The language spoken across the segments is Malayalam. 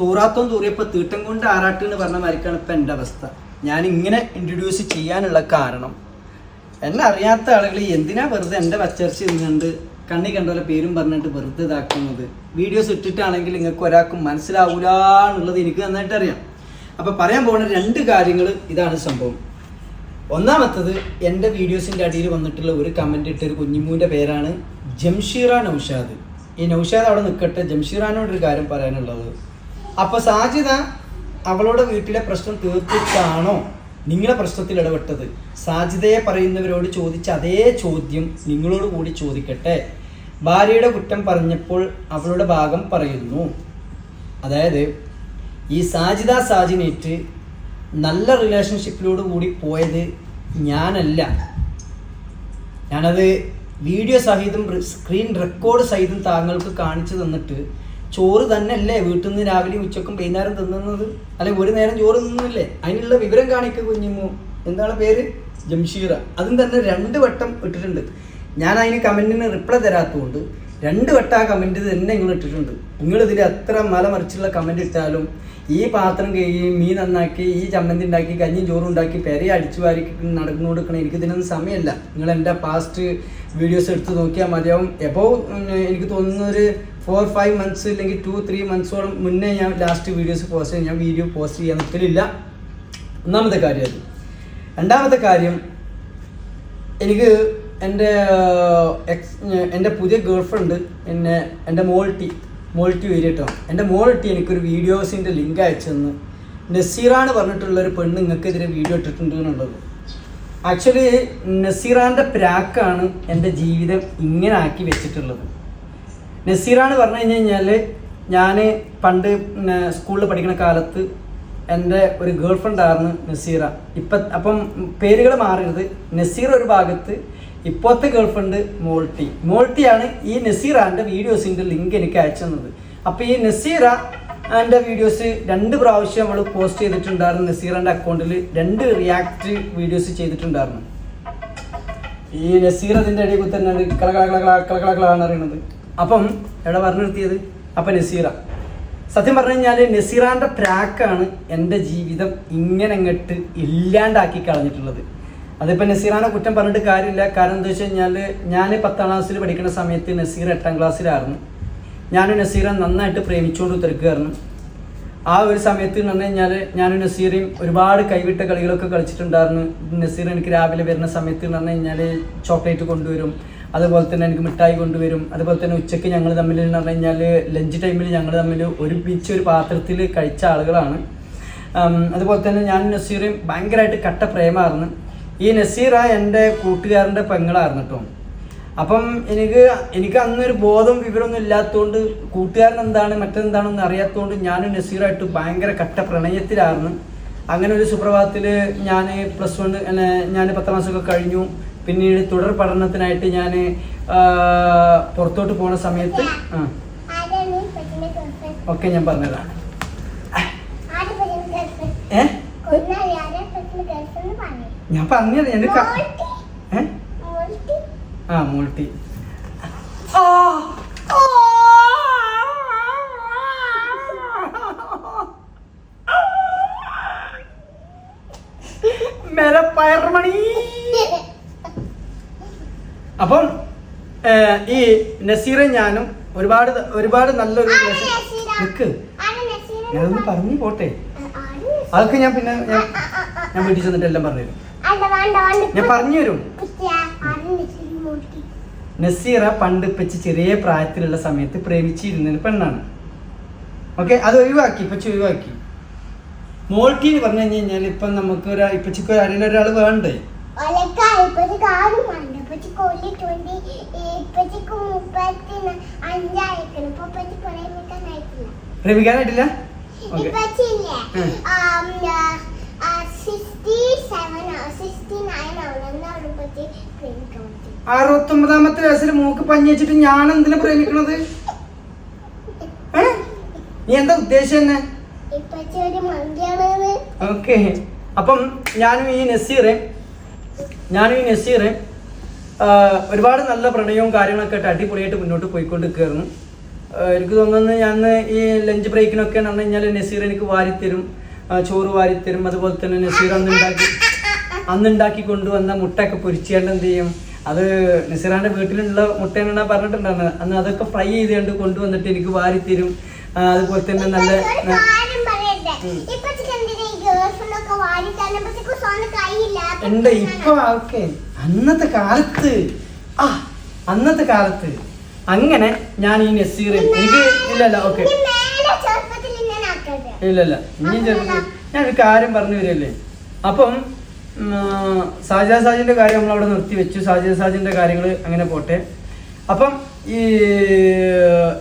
തൂറാത്തോം തൂറിയപ്പോൾ തീട്ടം കൊണ്ട് ആറാട്ട് എന്ന് പറഞ്ഞ മാതിരിക്കാണ് ഇപ്പം എന്റെ അവസ്ഥ. ഞാൻ ഇങ്ങനെ ഇൻട്രൊഡ്യൂസ് ചെയ്യാനുള്ള കാരണം എന്നെ അറിയാത്ത ആളുകൾ എന്തിനാ വെറുതെ എന്റെ വച്ചർച്ച ഇരുന്നുണ്ട് കണ്ണി കണ്ടോലെ പേരും പറഞ്ഞിട്ട് വെറുതെ ഇതാക്കുന്നത്? വീഡിയോസ് ഇട്ടിട്ടാണെങ്കിൽ നിങ്ങൾക്ക് ഒരാൾക്കും മനസ്സിലാവൂല എന്നുള്ളത് എനിക്ക് നന്നായിട്ട് അറിയാം. അപ്പോൾ പറയാൻ പോകുന്ന രണ്ട് കാര്യങ്ങൾ ഇതാണ് സംഭവം. ഒന്നാമത്തത് എന്റെ വീഡിയോസിന്റെ അടിയിൽ വന്നിട്ടുള്ള ഒരു കമന്റ് ഇട്ട ഒരു കുഞ്ഞിമൂന്റെ പേരാണ് ജംഷീറ നൗഷാദ്. ഈ നൗഷാദ് അവിടെ നിൽക്കട്ടെ ജംഷീറാനോടൊരു കാര്യം പറയാനുള്ളത്. അപ്പോൾ സാജിദ അവളുടെ വീട്ടിലെ പ്രശ്നം തീർത്തിട്ടാണോ നിങ്ങളെ പ്രശ്നത്തിൽ ഇടപെട്ടത്? സാജിതയെ പറയുന്നവരോട് ചോദിച്ച അതേ ചോദ്യം നിങ്ങളോട് കൂടി ചോദിക്കട്ടെ. ഭാര്യയുടെ കുറ്റം പറഞ്ഞപ്പോൾ അവളുടെ ഭാഗം പറയുന്നു. അതായത് ഈ സാജിദ സാജിനേറ്റ് നല്ല റിലേഷൻഷിപ്പിലോട് കൂടി പോയത് ഞാനല്ല. ഞാനത് വീഡിയോ സഹിതം സ്ക്രീൻ റെക്കോർഡ് സഹിതം താങ്കൾക്ക് കാണിച്ചു തന്നിട്ട് ചോറ് തന്നെ അല്ലേ വീട്ടിൽ നിന്ന് രാവിലെയും ഉച്ചക്കും വൈകുന്നേരം തിന്നുന്നത്? അല്ലെങ്കിൽ ഒരു നേരം ചോറ് തിന്നുന്നില്ലേ? അതിനുള്ള വിവരം കാണിക്കുക കുഞ്ഞിമു എന്താണ് പേര്? ജംഷീറ. അതും തന്നെ രണ്ട് വട്ടം ഇട്ടിട്ടുണ്ട്. ഞാൻ അതിന് കമന്റിന് റിപ്ലൈ തരാത്തതുകൊണ്ട് രണ്ട് വട്ടം ആ കമന്റ് തന്നെ നിങ്ങൾ ഇട്ടിട്ടുണ്ട്. നിങ്ങൾ എത്ര മല മറിച്ചുള്ള കമന്റ് ഇട്ടാലും ഈ പാത്രം കഴുകി മീൻ നന്നാക്കി ഈ ചമ്മന്തി ഉണ്ടാക്കി കഞ്ഞി ചോറും ഉണ്ടാക്കി അടിച്ചു വാരി നടന്നു കൊടുക്കണം എനിക്ക് ഇതിനൊന്നും സമയമല്ല. നിങ്ങൾ എന്റെ പാസ്റ്റ് വീഡിയോസ് എടുത്ത് നോക്കിയാൽ മതിയാവും. എപ്പോൾ എനിക്ക് തോന്നുന്ന ഒരു ഫോർ ഫൈവ് മന്ത്സ് അല്ലെങ്കിൽ ടു ത്രീ മന്ത്സോളം മുന്നേ ഞാൻ ലാസ്റ്റ് വീഡിയോസ് പോസ്റ്റ് ചെയ്യും. ഞാൻ വീഡിയോ പോസ്റ്റ് ചെയ്യാൻ നിൽക്കലില്ല ഒന്നാമത്തെ കാര്യം രണ്ടാമത്തെ കാര്യം എനിക്ക് എന്റെ എക്സ് എന്റെ പുതിയ ഗേൾ ഫ്രണ്ട് എന്നെ എന്റെ മോൾട്ടി മോൾട്ടി വരിട്ടോ എന്റെ മോൾട്ടി എനിക്കൊരു വീഡിയോസിന്റെ ലിങ്ക് അയച്ചു തന്നു. നസീറാണ് പറഞ്ഞിട്ടുള്ള ഒരു പെണ്ണ് നിങ്ങൾക്കെതിരെ വീഡിയോ ഇട്ടിട്ടുണ്ട് എന്നുള്ളത്. ആക്ച്വലി നസീറാന്റെ പ്രാക്കാണ് എന്റെ ജീവിതം ഇങ്ങനെ ആക്കി വെച്ചിട്ടുള്ളത്. നസീറാണ് പറഞ്ഞു കഴിഞ്ഞ് കഴിഞ്ഞാൽ ഞാൻ പണ്ട് സ്കൂളിൽ പഠിക്കുന്ന കാലത്ത് എന്റെ ഒരു ഗേൾ ഫ്രണ്ടായിരുന്നു നസീറ. ഇപ്പം അപ്പം പേരുകൾ മാറരുത്. നസീർ ഒരു ഭാഗത്ത് ഇപ്പോഴത്തെ ഗേൾ ഫ്രണ്ട് മോൾട്ടി. മോൾട്ടിയാണ് ഈ നസീറാന്റെ വീഡിയോസിന്റെ ലിങ്ക് എനിക്ക് അയച്ചു തന്നത്. അപ്പോൾ ഈ നസീറ എന്റെ വീഡിയോസ് രണ്ട് പ്രാവശ്യം നമ്മൾ പോസ്റ്റ് ചെയ്തിട്ടുണ്ടായിരുന്നു. നസീറിന്റെ അക്കൗണ്ടിൽ രണ്ട് റിയാക്ട് വീഡിയോസ് ചെയ്തിട്ടുണ്ടായിരുന്നു. ഈ നസീർ അതിന്റെ ഇടയിൽ കുത്തന്നെ കള കള അറിയണത് അപ്പം എവിടെ പറഞ്ഞു നിർത്തിയത്? അപ്പം നസീറ. സത്യം പറഞ്ഞു കഴിഞ്ഞാൽ നസീറാന്റെ പ്രാക്കാണ് എന്റെ ജീവിതം ഇങ്ങനെ അങ്ങോട്ട് ഇല്ലാണ്ടാക്കി കളഞ്ഞിട്ടുള്ളത്. അതിപ്പോൾ നസീറാനെ കുറ്റം പറഞ്ഞിട്ട് കാര്യമില്ല. കാരണം എന്താ വെച്ച് കഴിഞ്ഞാൽ ഞാൻ പത്താം ക്ലാസ്സിൽ പഠിക്കുന്ന സമയത്ത് നസീർ എട്ടാം ക്ലാസ്സിലായിരുന്നു ഞാനും നസീറെ നന്നായിട്ട് പ്രേമിച്ചുകൊണ്ട് തിരക്കുകയായിരുന്നു ആ ഒരു സമയത്ത് എന്ന് പറഞ്ഞു കഴിഞ്ഞാൽ ഞാനും നസീറേയും ഒരുപാട് കൈവിട്ട കളികളൊക്കെ കളിച്ചിട്ടുണ്ടായിരുന്നു. നസീർ എനിക്ക് രാവിലെ വരുന്ന സമയത്ത് എന്ന് പറഞ്ഞു കഴിഞ്ഞാൽ ചോക്ലേറ്റ് കൊണ്ടുവരും. അതുപോലെ തന്നെ എനിക്ക് മിഠായി കൊണ്ടുവരും. അതുപോലെ തന്നെ ഉച്ചയ്ക്ക് ഞങ്ങൾ തമ്മിൽ എന്ന് പറഞ്ഞു കഴിഞ്ഞാൽ ലഞ്ച് ടൈമിൽ ഞങ്ങൾ തമ്മിൽ ഒരുമിച്ച് ഒരു പാത്രത്തിൽ കഴിച്ച ആളുകളാണ്. അതുപോലെ തന്നെ ഞാൻ നസീറേയും ഭയങ്കരമായിട്ട് കട്ട പ്രേമായിരുന്നു ഈ നസീറ എന്റെ കൂട്ടുകാരന്റെ പെങ്ങളായിരുന്നു കേട്ടോ. അപ്പം എനിക്ക് എനിക്ക് അന്നൊരു ബോധം വിവരമൊന്നും ഇല്ലാത്തതുകൊണ്ട് കൂട്ടുകാരൻ എന്താണ് മറ്റെന്താണെന്ന് അറിയാത്തതുകൊണ്ട് ഞാൻ നസീറായിട്ട് ഭയങ്കര കട്ട പ്രണയത്തിലായിരുന്നു അങ്ങനെ ഒരു സുപ്രഭാതത്തിൽ ഞാൻ പ്ലസ് വൺ ഞാൻ പത്താം ക്ലാസ്സൊക്കെ കഴിഞ്ഞു. പിന്നീട് തുടർ പഠനത്തിനായിട്ട് ഞാൻ പുറത്തോട്ട് പോണ സമയത്ത്? ഒക്കെ ഞാൻ പറഞ്ഞതാണ്? ഏ? പറഞ്ഞു. ഞാൻ പറഞ്ഞത് എന്റെ ക- മോൾട്ടി. ആ മേരെ പയർമണി അപ്പം ഈ നസീറും ഞാനും ഒരുപാട് ഒരുപാട് നല്ലൊരു? നിക്ക് ഞാനൊന്ന് പറഞ്ഞു പോട്ടെ പറഞ്ഞു? അതൊക്കെ ഞാൻ പിന്നെ ഞാൻ ആ, ആ, ആ, വീട്ടിൽ ചെന്നിട്ട് എല്ലാം വേണ്ട. ഞാൻ പറഞ്ഞു തരും നസീറ? പണ്ട് ഇപ്പച്ച് ചെറിയ പ്രായത്തിലുള്ള സമയത്ത് പ്രേമിച്ചിരുന്ന പെണ്ണാണ്. ഓക്കെ അത് ഒഴിവാക്കി ഇപ്പച്ചി ഒഴിവാക്കി. മോൾട്ടി എന്ന് പറഞ്ഞു കഴിഞ്ഞ് കഴിഞ്ഞാൽ ഇപ്പം നമുക്ക് ഒരു ഇപ്പച്ചിക്ക് ഒരു ആരെങ്കിലും ഒരാൾ വേണ്ടേ? ഇപ്പച്ചിക്ക് ആരും വേണ്ട. ഇപ്പച്ചിക്ക് only 20, ഇപ്പച്ചിക്ക് മുപ്പത്തി അഞ്ചായിരിക്കണം. ഇപ്പൊ ഇപ്പച്ചി പ്രേമിക്കാനായിട്ടില്ല. പ്രേമിക്കാനായിട്ടില്ല ഓക്കെ ഇപ്പച്ചില്ലേ, ഉം. ആം, ആ, ആ, 67 ആ, 69 ആവണം. എന്നാണ് ഇപ്പച്ചി പ്രേമിക്കാൻ പറ്റുക. അറുപത്തൊമ്പതാമത്തെ വയസ്സിൽ മൂക്ക് പഞ്ഞി വെച്ചിട്ട് ഞാൻ എന്തിനാ പ്രേമിക്കണത്? ഏ? നീ എന്താ ഉദ്ദേശം മന്തിയാണെന്ന്. ഓക്കെ. അപ്പം ഞാനും ഈ നസീറെ ഞാനും ഈ നസീറെ ഒരുപാട് നല്ല പ്രണയവും കാര്യങ്ങളൊക്കെ ആയിട്ട് അടിപൊളിയായിട്ട് മുന്നോട്ട് പോയിക്കൊണ്ടിരിക്കുകയായിരുന്നു. കയറുന്നു എനിക്ക് തോന്നുന്നു ഞാൻ ഈ ലഞ്ച് ബ്രേക്കിനൊക്കെ എന്ന് പറഞ്ഞു കഴിഞ്ഞാൽ നസീർ എനിക്ക് വാരിത്തരും ചോറ് വാരിത്തരും അതുപോലെ തന്നെ നസീർ അന്ന് ഉണ്ടാക്കി അന്ന് ഉണ്ടാക്കി കൊണ്ടുവന്ന മുട്ടയൊക്കെ പൊരിച്ചുകൊണ്ട് എന്ത് ചെയ്യും? അത് നസീറാന്റെ വീട്ടിലുള്ള മുട്ടയാണ് പറഞ്ഞിട്ടുണ്ടായിരുന്നു. അന്ന് അതൊക്കെ ഫ്രൈ ചെയ്തുകൊണ്ട് കൊണ്ടുവന്നിട്ട് എനിക്ക് വാരി തരും അതുപോലെ തന്നെ നല്ല ഉണ്ട്. ഇപ്പൊ ഓക്കെ. അന്നത്തെ കാലത്ത്. ആ അന്നത്തെ കാലത്ത്. അങ്ങനെ ഞാൻ ഈ നസീർ എനിക്ക് ഇല്ലല്ല ഓക്കെ. ഇല്ലല്ല മേലെ ചെറുപ്പത്തിൽ ഞാനൊരു കാര്യം പറഞ്ഞു വരികയല്ലേ? അപ്പം ഉം, സാജിദ സാജിന്റെ കാര്യം നമ്മൾ അവിടെ നിർത്തി വെച്ചു. സാജ സാജിന്റെ കാര്യങ്ങൾ അങ്ങനെ പോട്ടെ. അപ്പം ഈ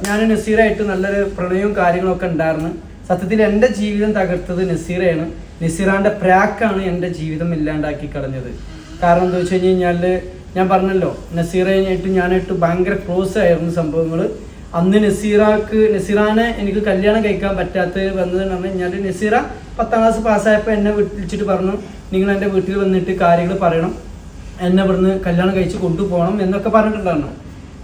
ഞാൻ നസീറായിട്ട് നല്ലൊരു പ്രണയവും കാര്യങ്ങളൊക്കെ ഉണ്ടായിരുന്നു. സത്യത്തിൽ എന്റെ ജീവിതം തകർത്തത് നസീറയാണ്. നസീറാന്റെ പ്രാക്കാണ് എന്റെ ജീവിതം ഇല്ലാണ്ടാക്കി കളഞ്ഞത്. കാരണം എന്താ വെച്ച് കഴിഞ്ഞ് കഴിഞ്ഞാൽ ഞാൻ പറഞ്ഞല്ലോ നസീറയായിട്ട് ഞാനായിട്ട് ഭയങ്കര ക്ലോസ് ആയിരുന്നു സംഭവങ്ങൾ അന്ന് നസീറക്ക് നസീറാനെ എനിക്ക് കല്യാണം കഴിക്കാൻ പറ്റാത്ത വന്നതെന്ന് പറഞ്ഞു കഴിഞ്ഞാൽ നസീറ പത്താം ക്ലാസ് പാസ്സായപ്പോൾ എന്നെ വിളിച്ചിട്ട് പറഞ്ഞു നിങ്ങൾ എന്റെ വീട്ടിൽ വന്നിട്ട് കാര്യങ്ങൾ പറയണം. എന്നെ ഇവിടുന്ന് കല്യാണം കഴിച്ച് കൊണ്ടുപോകണം എന്നൊക്കെ പറഞ്ഞിട്ടുണ്ടായിരുന്നു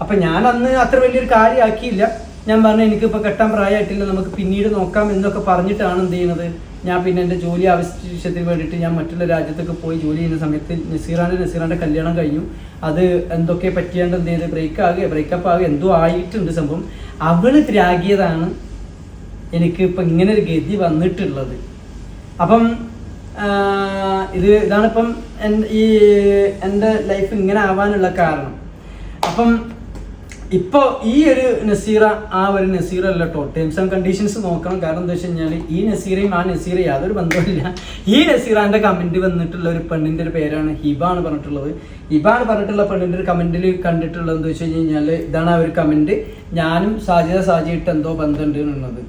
അപ്പം ഞാൻ അന്ന് അത്ര വലിയൊരു കാര്യമാക്കിയില്ല. ഞാൻ പറഞ്ഞു എനിക്കിപ്പോൾ കെട്ടാൻ പ്രായമായിട്ടില്ല നമുക്ക് പിന്നീട് നോക്കാം എന്നൊക്കെ പറഞ്ഞിട്ടാണ് എന്ത് ചെയ്യുന്നത് ഞാൻ പിന്നെ എന്റെ ജോലി ആവശ്യത്തിന് വേണ്ടിയിട്ട് ഞാൻ മറ്റുള്ള രാജ്യത്തൊക്കെ പോയി ജോലി ചെയ്യുന്ന സമയത്ത് നസീറാന്റെ നസീറാന്റെ കല്യാണം കഴിഞ്ഞു. അത് എന്തൊക്കെ പറ്റിയാണ്ട് എന്ത് ചെയ്ത് ബ്രേക്ക് ആകുക ബ്രേക്കപ്പ് ആകുക എന്തോ ആയിട്ടുണ്ട് സംഭവം. അവൾ ത്യാഗിയതാണ് എനിക്ക് ഇപ്പം ഇങ്ങനെ ഒരു ഗതി വന്നിട്ടുള്ളത്. അപ്പം ഇത് ഇതാണിപ്പം ഈ എന്റെ ലൈഫ് ഇങ്ങനെ ആവാനുള്ള കാരണം. അപ്പം ഇപ്പോൾ ഈ ഒരു നസീറ ആ ഒരു നസീറ അല്ല കേട്ടോ. ടേംസ് ആൻഡ് കണ്ടീഷൻസ് നോക്കണം. കാരണം എന്താ വെച്ച് കഴിഞ്ഞാൽ ഈ നസീറയും ആ നസീറ യാതൊരു ബന്ധവുമില്ല. ഈ നസീറാന്റെ കമന്റ് വന്നിട്ടുള്ള ഒരു പെണ്ണിന്റെ ഒരു പേരാണ് ഹിബ എന്ന് പറഞ്ഞിട്ടുള്ളത്. ഹിബ എന്ന് പറഞ്ഞിട്ടുള്ള പെണ്ണിന്റെ ഒരു കമന്റിൽ കണ്ടിട്ടുള്ളത് എന്താ വെച്ച് കഴിഞ്ഞാൽ ഇതാണ് ആ ഒരു കമന്റ് ഞാനും സാജിത സാജിയിട്ട് എന്തോ ബന്ധമുണ്ട് എന്നുള്ളത്.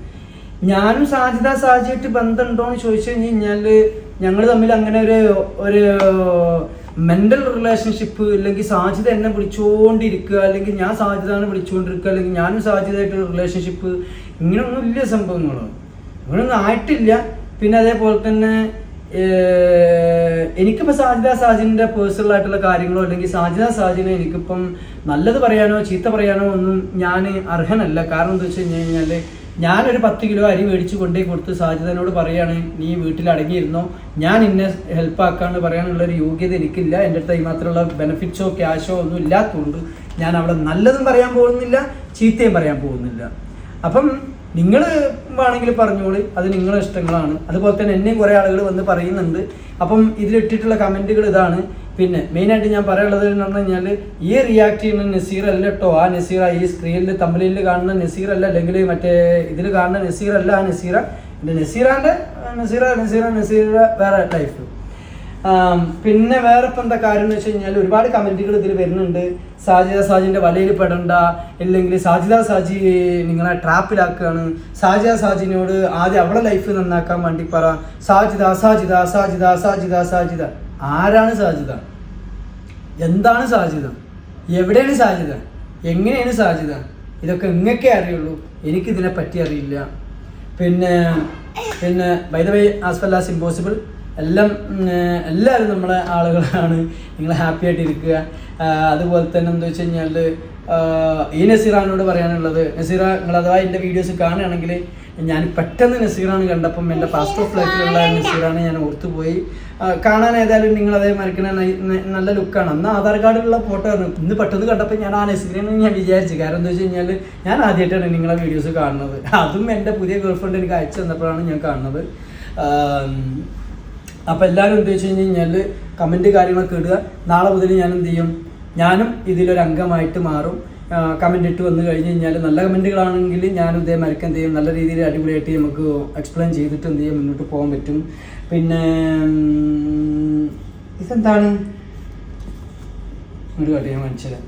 ഞാനും സാജിത സാജിയിട്ട് ബന്ധമുണ്ടോ എന്ന് ചോദിച്ചു കഴിഞ്ഞ് കഴിഞ്ഞാൽ ഞങ്ങൾ തമ്മിൽ അങ്ങനെ ഒരു ഒരു മെന്റൽ റിലേഷൻഷിപ്പ് അല്ലെങ്കിൽ സാധ്യത എന്നെ വിളിച്ചുകൊണ്ടിരിക്കുക അല്ലെങ്കിൽ ഞാൻ സാധ്യതയാണ് വിളിച്ചുകൊണ്ടിരിക്കുക അല്ലെങ്കിൽ ഞാനും സാധ്യതയായിട്ട് റിലേഷൻഷിപ്പ് ഇങ്ങനെയൊന്നും ഇല്ല സംഭവങ്ങളോ അങ്ങനെയൊന്നും ആയിട്ടില്ല. പിന്നെ അതേപോലെ തന്നെ എനിക്കിപ്പോൾ സാധ്യത സാജിന്റെ പേഴ്സണൽ ആയിട്ടുള്ള കാര്യങ്ങളോ അല്ലെങ്കിൽ സാധ്യത സാജിനെ എനിക്കിപ്പം നല്ലത് പറയാനോ ചീത്ത പറയാനോ ഒന്നും ഞാൻ അർഹനല്ല. കാരണം എന്താ വെച്ച് കഴിഞ്ഞ് കഴിഞ്ഞാൽ ഞാനൊരു പത്ത് കിലോ അരി മേടിച്ച് കൊണ്ടേ കൊടുത്ത് സാജിദനോട് പറയാണ് നീ വീട്ടിൽ അടങ്ങിയിരുന്നോ? ഞാൻ ഇന്നെ ഹെൽപ്പ് ആക്കാന്ന് പറയാനുള്ള ഒരു യോഗ്യത എനിക്കില്ല. എന്റെ അടുത്ത് മാത്രമുള്ള ബെനിഫിറ്റ്സോ ക്യാഷോ ഒന്നും ഇല്ലാത്തതുകൊണ്ട് ഞാൻ അവിടെ നല്ലതും പറയാൻ പോകുന്നില്ല ചീത്തയും പറയാൻ പോകുന്നില്ല. അപ്പം നിങ്ങൾ വേണമെങ്കിൽ പറഞ്ഞോളി. അത് നിങ്ങളുടെ ഇഷ്ടങ്ങളാണ്. അതുപോലെ തന്നെ എന്നെയും കുറേ ആളുകൾ വന്ന് പറയുന്നുണ്ട്. അപ്പം ഇതിലിട്ടിട്ടുള്ള കമന്റുകൾ ഇതാണ്. പിന്നെ മെയിനായിട്ട് ഞാൻ പറയാനുള്ളത് എന്ന് പറഞ്ഞു കഴിഞ്ഞാൽ ഈ റിയാക്ട് ചെയ്യുന്ന നസീർ അല്ല കേട്ടോ ആ നസീർ ഈ സ്ക്രീനിൽ തമ്മിലിൽ കാണുന്ന നസീർ അല്ല അല്ലെങ്കിൽ മറ്റേ ഇതിൽ കാണുന്ന നസീർ അല്ല ആ നസീറ. എന്റെ നസീറാന്റെ നസീറ നസീറ നസീറ വേറെ ടൈപ്പ് പിന്നെ വേറെ ഇപ്പം എന്താ കാര്യം എന്ന് വെച്ച് കഴിഞ്ഞാൽ ഒരുപാട് കമന്റുകൾ ഇതിൽ വരുന്നുണ്ട്. സാജിദ സാജിന്റെ വലയിൽ പെടണ്ട ഇല്ലെങ്കിൽ സാജിദ സാജി നിങ്ങളെ ട്രാപ്പിലാക്കുകയാണ് സാജിദ സാജിനോട് ആദ്യം അവളെ ലൈഫ് നന്നാക്കാൻ വേണ്ടി പറ. സാജിദ സാജിദ സാജിദ സാജിദ സാജിദ. ആരാണ് സാധ്യത എന്താണ് സാധ്യത എവിടെയാണ് സാധ്യത എങ്ങനെയാണ് സാധ്യത ഇതൊക്കെ ഇങ്ങൊക്കെ അറിയുള്ളൂ. എനിക്കിതിനെ പറ്റി അറിയില്ല. പിന്നെ പിന്നെ by the way as well as impossible എല്ലാം എല്ലാവരും നമ്മളെ ആളുകളാണ്. നിങ്ങൾ ഹാപ്പി ആയിട്ട് ഇരിക്കുക അതുപോലെ തന്നെ എന്താ വെച്ച് കഴിഞ്ഞാൽ ഈ നസീറാനോട് പറയാനുള്ളത് നസീറ നിങ്ങൾ അഥവാ എന്റെ വീഡിയോസ് കാണുകയാണെങ്കിൽ ഞാൻ പെട്ടെന്ന് നസീറാണ് കണ്ടപ്പം എന്റെ പാസ്റ്റ് ഓഫ് ലൈഫിലുള്ള നസീറാണ് ഞാൻ ഓർത്തുപോയി. കാണാൻ ഏതായാലും നിങ്ങൾ അതേ മരക്കണ നല്ല ലുക്കാണ് അന്ന് ആധാർ കാർഡിലുള്ള ഫോട്ടോ ആണ്. ഇന്ന് പെട്ടെന്ന് കണ്ടപ്പോൾ ഞാൻ ആ നസീറിനെ ഞാൻ വിചാരിച്ചു. കാരണം എന്താ വെച്ച് കഴിഞ്ഞാൽ ഞാൻ ആദ്യമായിട്ടാണ് നിങ്ങളെ വീഡിയോസ് കാണുന്നത്. അതും എന്റെ പുതിയ ഗേൾഫ്രണ്ട് എനിക്ക് അയച്ചു തന്നപ്പോഴാണ് ഞാൻ കാണുന്നത്. അപ്പോൾ എല്ലാവരും എന്താ വെച്ച് കഴിഞ്ഞ് കഴിഞ്ഞാൽ കമന്റ് കാര്യങ്ങളൊക്കെ ഇടുക. നാളെ മുതൽ ഞാൻ എന്ത് ചെയ്യും? ഞാനും ഇതിലൊരു അംഗമായിട്ട് മാറും. കമന്റ് ഇട്ട് വന്നു കഴിഞ്ഞ് കഴിഞ്ഞാൽ നല്ല കമന്റുകളാണെങ്കിൽ ഞാനും ഇതേ എന്ത് ചെയ്യും? നല്ല രീതിയിൽ അടിപൊളിയായിട്ട് നമുക്ക് എക്സ്പ്ലെയിൻ ചെയ്തിട്ട് എന്ത് ചെയ്യും? മുന്നോട്ട് പോകാൻ പറ്റും. പിന്നെ ഇതെന്താണ്? ഒരു കാര്യം ഞാൻ കാണിച്ചുതരാം